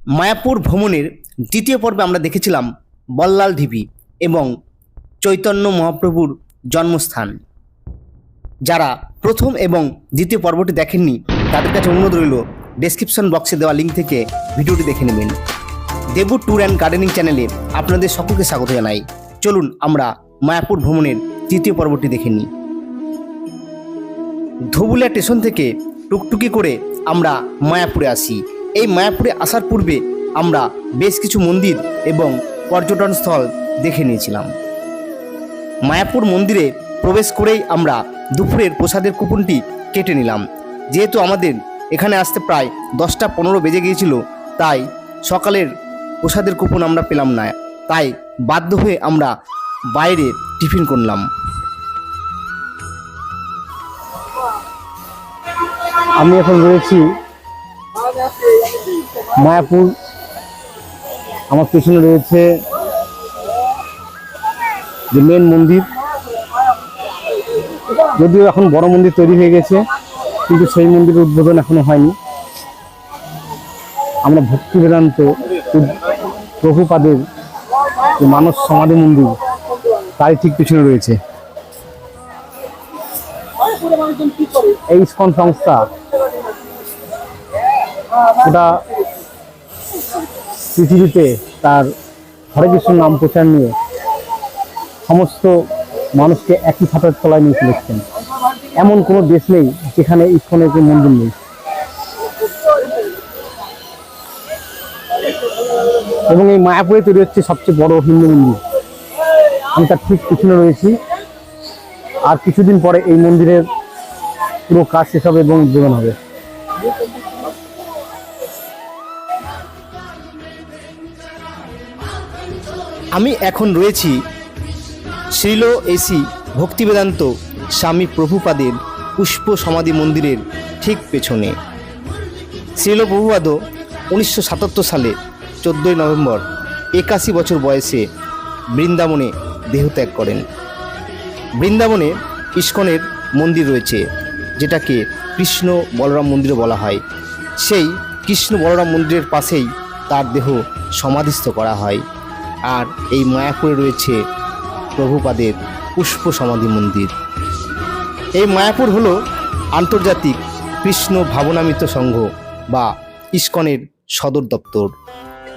মায়াপুর ভ্রমণের দ্বিতীয় পর্বে আমরা দেখেছিলাম বল্লাল ঢিবি এবং চৈতন্য মহাপ্রভুর জন্মস্থান। যারা প্রথম এবং দ্বিতীয় পর্বটি দেখেননি, তাদের কাছে অনুরোধ রইল ডেসক্রিপশন বক্সে দেওয়া লিঙ্ক থেকে ভিডিওটি দেখে নেবেন। দেবু ট্যুর অ্যান্ড গার্ডেনিং চ্যানেলে আপনাদের সকলকে স্বাগত জানাই। চলুন আমরা মায়াপুর ভ্রমণের তৃতীয় পর্বটি দেখে নিই। ধবুলিয়া স্টেশন থেকে টুকটুকি করে আমরা মায়াপুরে আসি। এই মায়াপুরে আসার পূর্বে আমরা বেশ কিছু মন্দির এবং পর্যটন স্থল দেখে নিয়েছিলাম। মায়াপুর মন্দিরে প্রবেশ করেই আমরা দুপুরের প্রসাদের কুপনটি কেটে নিলাম। যেহেতু আমাদের এখানে আসতে প্রায় দশটা পনেরো বেজে গিয়েছিল, তাই সকালের প্রসাদের কুপন আমরা পেলাম না। তাই বাধ্য হয়ে আমরা বাইরে টিফিন করলাম। আমি এখন রয়েছি মায়াপুর, আমার পেছনে রয়েছে যে মেন মন্দির। যদিও এখন বড় মন্দির তৈরি হয়ে গেছে, কিন্তু সেই মন্দিরের উদ্বোধন এখনও হয়নি। আমরা ভক্তি বেদান্ত প্রভুপাদের মানস সমাধি মন্দির, তারই ঠিক পিছনে রয়েছে। এই সংস্থা ওটা পৃথিবীতে তার হরে কৃষ্ণ নাম প্রচার নিয়ে সমস্ত মানুষকে একই ছাতার তলায় নিয়ে চলেছেন এমন কোনো দেশ নেই যেখানে ইস্কনের কোনো মন্দির নেই। এবং এই মায়াপুরে তৈরি হচ্ছে সবচেয়ে বড় হিন্দু মন্দির। আমি তার ঠিক পিছনে রয়েছি। আর কিছুদিন পরে এই মন্দিরের পুরো কাজ শেষ হবে এবং উদ্বোধন হবে। আমি এখন রয়েছি শ্রীল এসি ভক্তিবেদান্ত স্বামী প্রভুপাদের পুষ্প সমাধি মন্দিরের ঠিক পেছনে। শ্রীল প্রভুপাদ উনিশশো সাতাত্তর সালে চোদ্দোই নভেম্বর একাশি বছর বয়সে বৃন্দাবনে দেহত্যাগ করেন। বৃন্দাবনে ইস্কনের মন্দির রয়েছে, যেটাকে কৃষ্ণ বলরাম মন্দির বলা হয়। সেই কৃষ্ণ বলরাম মন্দিরের পাশেই তার দেহ সমাধিস্থ করা হয়। আর এই মায়াপুরে রয়েছে প্রভুপাদের পুষ্প সমাধি মন্দির। এই মায়াপুর হলো আন্তর্জাতিক কৃষ্ণ ভাবনামিত সংঘ বা ইস্কনের সদর দপ্তর।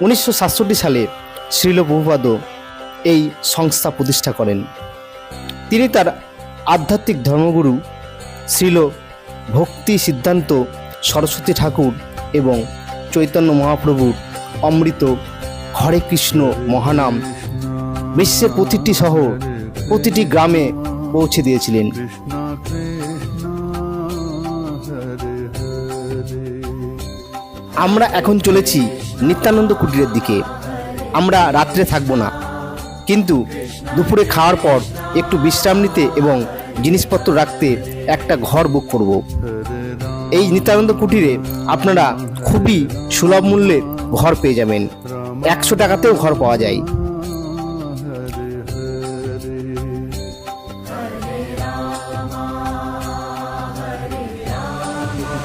উনিশশো সাতষট্টি সালে শ্রীল প্রভুপাদ এই সংস্থা প্রতিষ্ঠা করেন। তিনি তার আধ্যাত্মিক ধর্মগুরু শ্রীল ভক্তি সিদ্ধান্ত সরস্বতী ঠাকুর এবং চৈতন্য মহাপ্রভুর অমৃত হরে কৃষ্ণ মহানাম। বিশ্বের প্রতিটি শহর, প্রতিটি গ্রামে পৌঁছে দিয়েছিলেন। আমরা এখন চলেছি নিত্যানন্দ কুটিরের দিকে। আমরা রাত্রে থাকব না। কিন্তু দুপুরে খাওয়ার পর একটু বিশ্রাম নিতে এবং জিনিসপত্র রাখতে একটা ঘর বুক করব। এই নিত্যানন্দ কুটিরে আপনারা খুবই সুলভ মূল্যে ঘর পেয়ে যাবেন। একশো টাকাতেও ঘর পাওয়া যায়।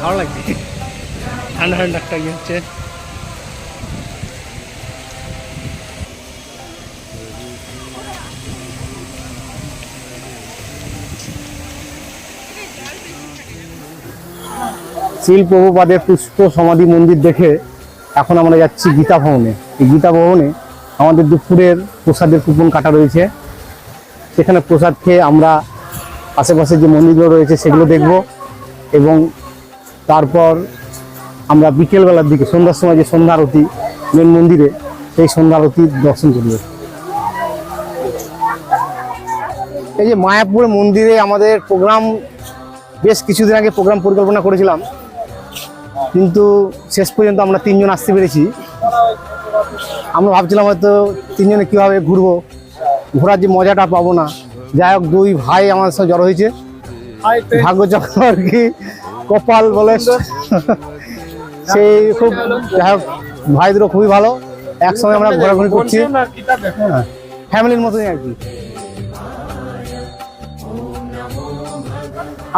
ভালো লাগছে। ঠান্ডা ঠান্ডা একটা ইয়ে হচ্ছে। শিল পুষ্প সমাধি মন্দির দেখে এখন আমরা যাচ্ছি গীতা ভবনে। এই গীতা ভবনে আমাদের দুপুরের প্রসাদের কুপন কাটা রয়েছে। সেখানে প্রসাদ খেয়ে আমরা আশেপাশে যে মন্দিরগুলো রয়েছে সেগুলো দেখব এবং তারপর আমরা বিকেলবেলার দিকে, সন্ধ্যার সময় যে সন্ধ্যা আরতি মেন মন্দিরে সেই সন্ধ্যা আরতি দর্শন করব। এই যে মায়াপুর মন্দিরে আমাদের প্রোগ্রাম বেশ কিছুদিন আগে প্রোগ্রাম পরিকল্পনা করেছিলাম। কিন্তু শেষ পর্যন্ত আমরা তিনজন আসতে পেরেছি। আমরা ভাবছিলাম হয়তো তিনজনে কীভাবে ঘুরবো। ঘোরার যে মজাটা পাবো না। যাই হোক দুই ভাই আমার সাথে জড়ো হয়েছে। ভাগ্য চক্র আর কি? কপাল বলে। সেই খুব যাই হোক ভাই দুটো খুবই ভালো। একসঙ্গে আমরা ঘোরাঘুরি করছি। হ্যাঁ, ফ্যামিলির মতোই আর কি।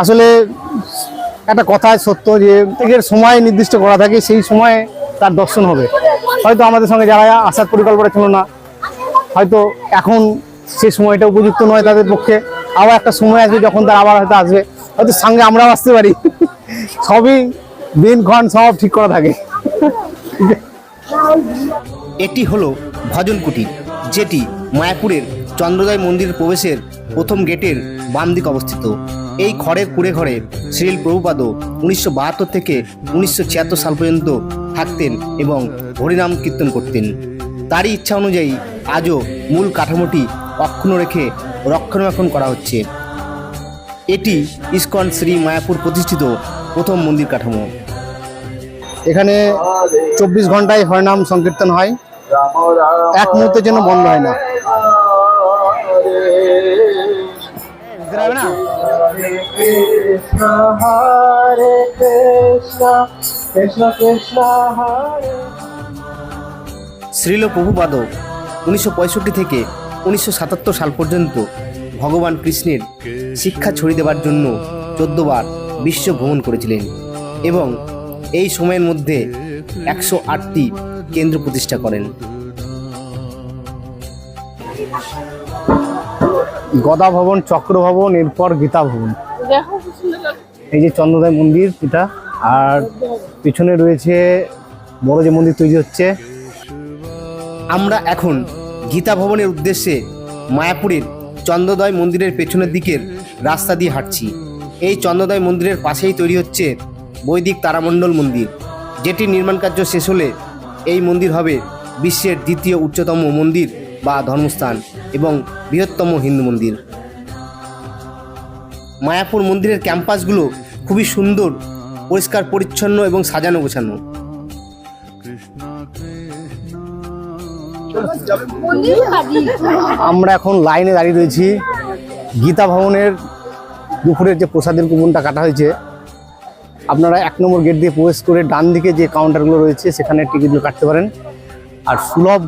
আসলে একটা কথা সত্য যে এর সময় নির্দিষ্ট করা থাকে, সেই সময়ে তার দর্শন হবে। হয়তো আমাদের সঙ্গে যারা আসার পরিকল্পনা ছিল না হয়তো এখন সে সময়টা উপযুক্ত নয় তাদের পক্ষে। আবার একটা সময় আসবে যখন তারা আবার হয়তো আসবে। হয়তো সঙ্গে আমরাও আসতে পারি। সবই দিনক্ষণ সব ঠিক করা থাকে। এটি হলো ভজন কুটির যেটি মায়াপুরের চন্দ্রোদয় মন্দির প্রবেশের প্রথম গেটের বাম দিক অবস্থিত। এই খড়ের কুড়ে ঘরে শ্রীল প্রভুপাদ উনিশশো বাহাত্তর থেকে উনিশশো ছিয়াত্তর সাল পর্যন্ত থাকতেন এবং হরিনাম কীর্তন করতেন। তারই ইচ্ছা অনুযায়ী আজও মূল কাঠামোটি অক্ষুণ্ণ রেখে রক্ষণাবেক্ষণ করা হচ্ছে। এটি ইস্কন শ্রী মায়াপুর প্রতিষ্ঠিত প্রথম মন্দির কাঠামো। এখানে চব্বিশ ঘন্টায় হরিনাম সংকীর্তন হয়। এক মুহূর্তের জন্য বন্ধ হয় না। না Krishna Krishna Krishna Hare Srila উনিশশো পঁয়ষট্টি থেকে উনিশশো সাতাত্তর সাল পর্যন্ত ভগবান কৃষ্ণের শিক্ষা ছড়িয়ে দেওয়ার জন্য চোদ্দবার বিশ্ব ভ্রমণ করেছিলেন এবং এই সময়ের মধ্যে একশো আটটি কেন্দ্র প্রতিষ্ঠা করেন। গদা ভবন চক্র ভবন এরপর গীতা ভবন এই যে চন্দ্রদয় মন্দির এটা। আর পিছনে রয়েছে বড় যে মন্দির তৈরি হচ্ছে। আমরা এখন গীতা ভবনের উদ্দেশ্যে মায়াপুরের চন্দ্রোদয় মন্দিরের পেছনের দিকের রাস্তা দিয়ে হাঁটছি। এই চন্দ্রদয় মন্দিরের পাশেই তৈরি হচ্ছে বৈদিক তারামণ্ডল মন্দির। যেটির নির্মাণ কার্য শেষ হলে এই মন্দির হবে বিশ্বের দ্বিতীয় উচ্চতম মন্দির বা ধর্মস্থান। এবং বৃহত্তম হিন্দু মন্দির। মায়াপুর মন্দিরের ক্যাম্পাসগুলো খুবই সুন্দর, পরিষ্কার, পরিচ্ছন্ন এবং সাজানো গোছানো। আমরা এখন লাইনে দাঁড়িয়ে রয়েছি। গীতা ভবনের দুপুরের যে প্রসাদের কুপনটা কাটা হয়েছে, আপনারা এক নম্বর গেট দিয়ে প্রবেশ করে ডান দিকে যে কাউন্টারগুলো রয়েছে, সেখানে টিকিটগুলো কাটতে পারেন। আর সুলভ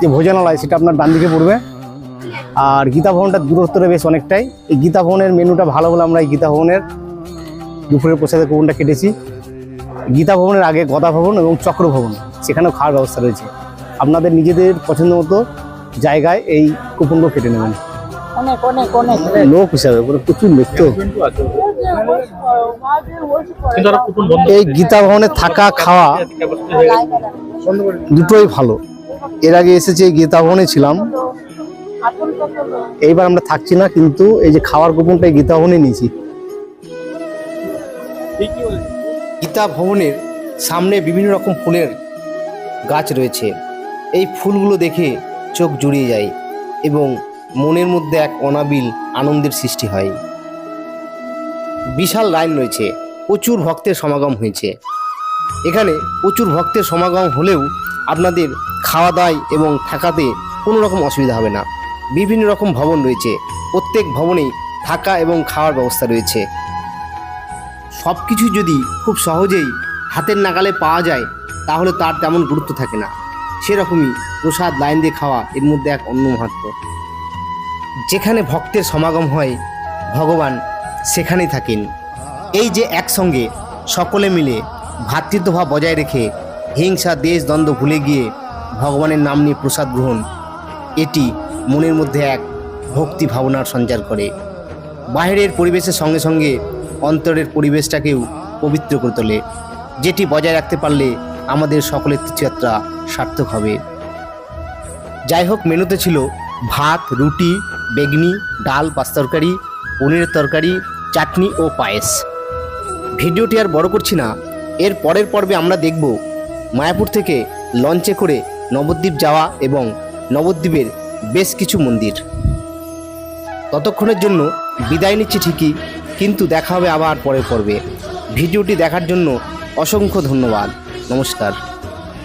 যে ভোজনালয়, সেটা আপনার ডান দিকে পড়বে। আর গীতা ভবনটা দূরত্বটা বেশ অনেকটাই। এই গীতা ভবনের মেনুটা ভালো বলে আমরা এই গীতা ভবনের দুপুরের প্রসাদের কুপনটা কেটেছি। গীতা ভবনের আগে গদা ভবন এবং চক্র ভবন সেখানেও খাওয়ার ব্যবস্থা রয়েছে। আপনাদের নিজেদের পছন্দ মতো জায়গায় এই কুপনগুলো কেটে নেবেন। লোক হিসাবে পুরো প্রচুর লোক তো। এই গীতা ভবনে থাকা খাওয়া দুটোই ভালো। এর আগে এসেছে গীতা ভবনে ছিলাম এইবার আমরা থাকছি না, কিন্তু এই যে খাওয়ার কুপনটা গীতা ভবনে নিয়েছি। গীতা ভবনের সামনে বিভিন্ন রকম ফুলের গাছ রয়েছে। এই ফুলগুলো দেখে চোখ জুড়িয়ে যায় এবং মনের মধ্যে এক অনাবিল আনন্দের সৃষ্টি হয়। বিশাল লাইন রয়েছে, প্রচুর ভক্তের সমাগম হয়েছে। এখানে প্রচুর ভক্তের সমাগম হলেও আপনাদের খাওয়া দাওয়ায় এবং থাকাতে কোনো রকম অসুবিধা হবে না। বিভিন্ন রকম ভবন রয়েছে। প্রত্যেক ভবনেই থাকা এবং খাওয়ার ব্যবস্থা রয়েছে। সব কিছু যদি খুব সহজেই হাতের নাগালে পাওয়া যায়, তাহলে তার তেমন গুরুত্ব থাকে না। সেরকমই প্রসাদ লাইন দিয়ে খাওয়া এর মধ্যে এক অন্য মাহাত্ম। যেখানে ভক্তের সমাগম হয়, ভগবান সেখানেই থাকেন। এই যে একসঙ্গে সকলে মিলে ভ্রাতৃত্বভাব বজায় রেখে হিংসা, দেশ, দ্বন্দ্ব ভুলে গিয়ে ভগবানের নাম নিয়ে প্রসাদ গ্রহণ, এটি মনের মধ্যে এক ভক্তি ভাবনার সঞ্চার করে। বাইরের পরিবেশের সঙ্গে সঙ্গে অন্তরের পরিবেশটাকেও পবিত্র করে তোলে। যেটি বজায় রাখতে পারলে আমাদের সকলের তীর্থযাত্রা সার্থক হবে। যাই হোক, মেনুতে ছিল ভাত, রুটি, বেগনি, ডাল, পাঁচ তরকারি, পনিরের তরকারি, চাটনি ও পায়েস। ভিডিওটি আর বড় করছি না। এর পরের পর্বে আমরা দেখব মায়াপুর থেকে লঞ্চে করে নবদ্বীপ যাওয়া এবং নবদ্বীপের বেশ কিছু মন্দির। ততক্ষণের জন্য বিদায় নিচ্ছি ঠিকই, কিন্তু দেখা হবে আবার পরে পর্বে। ভিডিওটি দেখার জন্য অসংখ্য ধন্যবাদ। নমস্কার।